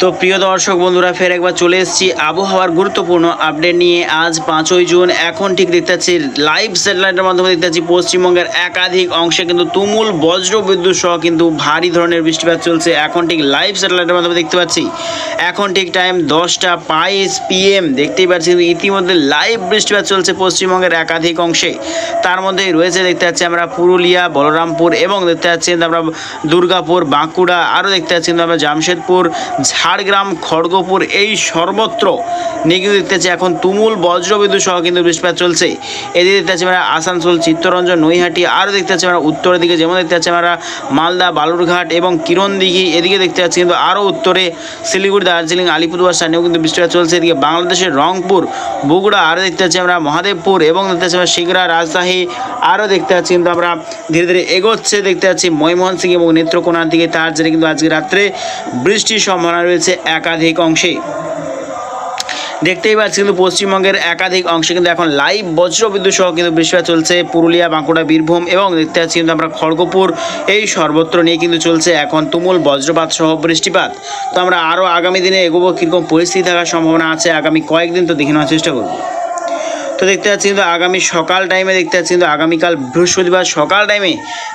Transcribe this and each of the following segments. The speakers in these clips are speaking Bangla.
তো প্রিয় দর্শক বন্ধুরা, ফের একবার চলে এসেছি আবহাওয়ার গুরুত্বপূর্ণ আপডেট নিয়ে। আজ পাঁচই জুন, এখন ঠিক দেখতে পাচ্ছি লাইভ স্যাটেলাইটের মাধ্যমে দেখতে পাচ্ছি পশ্চিমবঙ্গের একাধিক অংশে কিন্তু তুমুল বজ্র বিদ্যুৎ সহ কিন্তু ভারী ধরনের বৃষ্টিপাত চলছে। এখন ঠিক লাইভ স্যাটেলাইটের মাধ্যমে দেখতে পাচ্ছি, এখন ঠিক টাইম দশটা বাইশ পিএম দেখতেই পাচ্ছি কিন্তু ইতিমধ্যে লাইভ বৃষ্টিপাত চলছে পশ্চিমবঙ্গের একাধিক অংশে। তার মধ্যেই রয়েছে দেখতে পাচ্ছি আমরা পুরুলিয়া, বলরামপুর এবং দেখতে পাচ্ছি আমরা দুর্গাপুর, বাঁকুড়া, আরও দেখতে পাচ্ছি কিন্তু আমরা জামশেদপুর ঝাড়গ্রাম, খড়গপুর এই সর্বত্র নিয়ে কিন্তু দেখতে পাচ্ছি। এখন তুমুল বজ্রবিদ্যুৎ সহ কিন্তু বৃষ্টিপাত চলছে। এদিকে দেখতে পাচ্ছি আমরা আসানসোল, চিত্তরঞ্জন, নৈহাটি, আরও দেখতে পাচ্ছি আমরা উত্তরের দিকে। যেমন দেখতে পাচ্ছি আমরা মালদা, বালুরঘাট এবং কিরণদিঘি। এদিকে দেখতে পাচ্ছি কিন্তু আরও উত্তরে শিলিগুড়ি, দার্জিলিং, আলিপুরদুয়ার স্থানেও কিন্তু বৃষ্টিপাত চলছে। এদিকে বাংলাদেশের রংপুর, বগুড়া, আরও দেখতে পাচ্ছি আমরা মহাদেবপুর এবং দেখতে পাচ্ছি আমরা শিগরা, রাজশাহী, আরও দেখতে পাচ্ছি কিন্তু আমরা ধীরে ধীরে এগোচ্ছে। দেখতে পাচ্ছি ময়মোহন এবং নেত্রকোনার দিকে। তার জেরে কিন্তু আজকে রাত্রে বৃষ্টির সম্ভাবনা রয়েছে। একাধিক অংশে। দেখতেই পাচ্ছি কিন্তু পশ্চিমবঙ্গের একাধিক অংশে কিন্তু এখন লাইভ বজ্রবিদ্যুৎ সহ কিন্তু বৃষ্টিপাত চলছে। পুরুলিয়া, বাঁকুড়া, বীরভূম এবং দেখতে পাচ্ছি কিন্তু আমরা খড়গপুর, এই সর্বত্র নিয়ে কিন্তু চলছে এখন তুমুল বজ্রপাত সহ বৃষ্টিপাত। তো আমরা আরও আগামী দিনে এগোবো, কীরকম পরিস্থিতি থাকার সম্ভাবনা আছে, আগামী কয়েকদিন তো দেখে নেওয়ার চেষ্টা করব। তো দেখতে পাচ্ছি কিন্তু আগামী সকাল টাইমে দেখতে পাচ্ছি কিন্তু আগামীকাল বৃহস্পতিবার সকাল টাইমে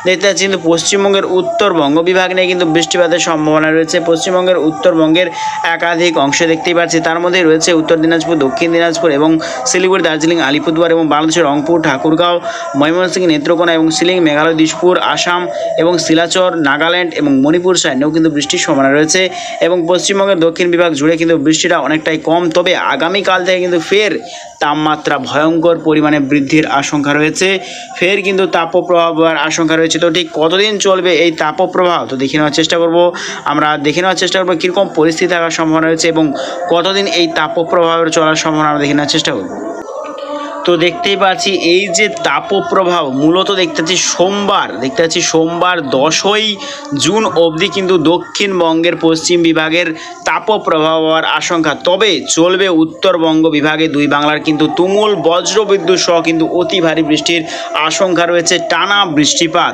দেখতে পাচ্ছি কিন্তু পশ্চিমবঙ্গের উত্তরবঙ্গ বিভাগ নিয়ে কিন্তু বৃষ্টিপাতের সম্ভাবনা রয়েছে। পশ্চিমবঙ্গের উত্তরবঙ্গের একাধিক অংশে দেখতেই পাচ্ছি, তার মধ্যে রয়েছে উত্তর দিনাজপুর, দক্ষিণ দিনাজপুর এবং শিলিগুড়ি, দার্জিলিং, আলিপুরদুয়ার এবং বাংলাদেশের রংপুর, ঠাকুরগাঁও, ময়মনসিংহ, নেত্রকোনা এবং শিলিং মেঘালয় দিশপুর আসাম এবং শিলাচর, নাগাল্যান্ড এবং মণিপুর সাইডেও কিন্তু বৃষ্টির সম্ভাবনা রয়েছে এবং পশ্চিমবঙ্গের দক্ষিণ বিভাগ জুড়ে কিন্তু বৃষ্টিটা অনেকটাই কম। তবে আগামীকাল থেকে কিন্তু ফের তাপমাত্রা ভয়ঙ্কর পরিমাণে বৃদ্ধির আশঙ্কা রয়েছে। ফের কিন্তু তাপপ্রবাহ হওয়ার আশঙ্কা রয়েছে। তো ঠিক কতদিন চলবে এই তাপপ্রবাহ? তো দেখে নেওয়ার চেষ্টা করব। আমরা দেখে নেওয়ার চেষ্টা করব কীরকম পরিস্থিতি থাকার সম্ভাবনা রয়েছে এবং কতদিন এই তাপপ্রবাহের চলার সম্ভাবনা আমরা দেখে নেওয়ার চেষ্টা করব। তো দেখতেই পাচ্ছি এই যে তাপপ্রবাহ, মূলত দেখতে পাচ্ছি সোমবার, দেখতে পাচ্ছি সোমবার দশই জুন অবধি কিন্তু দক্ষিণবঙ্গের পশ্চিম বিভাগের তাপপ্রবাহ হওয়ার আশঙ্কা। তবে চলবে উত্তরবঙ্গ বিভাগে দুই বাংলার কিন্তু তুমুল বজ্রবিদ্যুৎ সহ কিন্তু অতি ভারী বৃষ্টির আশঙ্কা রয়েছে, টানা বৃষ্টিপাত।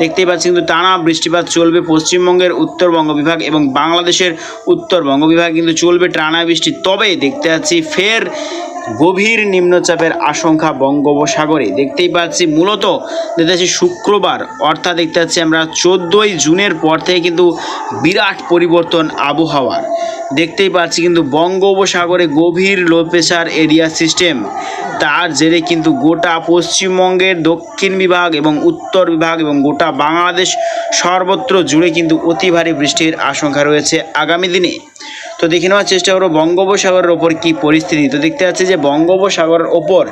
দেখতেই পাচ্ছি কিন্তু টানা বৃষ্টিপাত চলবে পশ্চিমবঙ্গের উত্তরবঙ্গ বিভাগ এবং বাংলাদেশের উত্তরবঙ্গ বিভাগ কিন্তু চলবে টানা বৃষ্টি। তবে দেখতে পাচ্ছি ফের গভীর নিম্নচাপের আশঙ্কা বঙ্গোপসাগরে। দেখতেই পাচ্ছি মূলত দেখতে শুক্রবার, অর্থাৎ দেখতে পাচ্ছি আমরা চোদ্দোই জুনের পর থেকে কিন্তু বিরাট পরিবর্তন আবহাওয়ার। দেখতেই পাচ্ছি কিন্তু বঙ্গোপসাগরে গভীর লো প্রেশার এরিয়া সিস্টেম তার জেরে কিন্তু গোটা পশ্চিমবঙ্গের দক্ষিণ বিভাগ এবং উত্তর বিভাগ এবং গোটা বাংলাদেশ সর্বত্র জুড়ে কিন্তু অতি ভারী বৃষ্টির আশঙ্কা রয়েছে আগামী দিনে। তো দেখে নেওয়ার চেষ্টা করব বঙ্গোপসাগরের ওপর কী পরিস্থিতি? তো দেখতে পাচ্ছি যে বঙ্গোপসাগরের ওপর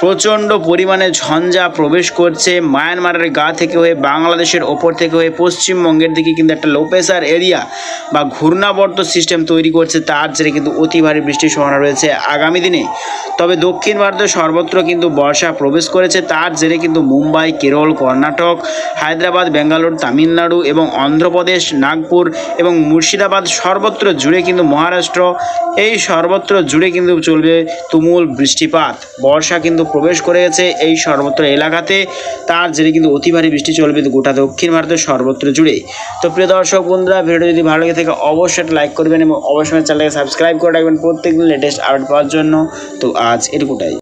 প্রচণ্ড পরিমাণে ঝঞ্ঝা প্রবেশ করছে। মায়ানমারের গা থেকে হয়ে বাংলাদেশের ওপর থেকে হয়ে পশ্চিমবঙ্গের দিকে কিন্তু একটা লো এরিয়া বা ঘূর্ণাবর্ত সিস্টেম তৈরি করছে। তার জেরে কিন্তু অতি ভারী বৃষ্টির সম্ভাবনা রয়েছে আগামী দিনে। তবে দক্ষিণ ভারতের সর্বত্র কিন্তু বর্ষা প্রবেশ করেছে। তার জেরে কিন্তু মুম্বাই, কেরল, কর্ণাটক, হায়দ্রাবাদ, বেঙ্গালুরু, তামিলনাড়ু এবং অন্ধ্রপ্রদেশ, নাগপুর এবং মুর্শিদাবাদ সর্বত্র জুড়ে কিন্তু মহারাষ্ট্র, এই সর্বত্র জুড়ে কিন্তু চলবে তুমুল বৃষ্টিপাত। বর্ষা কিন্তু প্রবেশ করে গেছে এই সর্বত্র এলাকাতে। তার জেরে কিন্তু অতি ভারী বৃষ্টি চলবে গোটা দক্ষিণ ভারতের সর্বত্র জুড়ে। তো প্রিয় দর্শক বন্ধুরা ভিডিও যদি ভালো লেগে থাকে, অবশ্যই লাইক করবেন এবং অবশ্যই চ্যানেলকে সাবস্ক্রাইব করে রাখবেন প্রত্যেকদিন লেটেস্ট আপডেট পাওয়ার জন্য। তো আজ এটুকুটাই।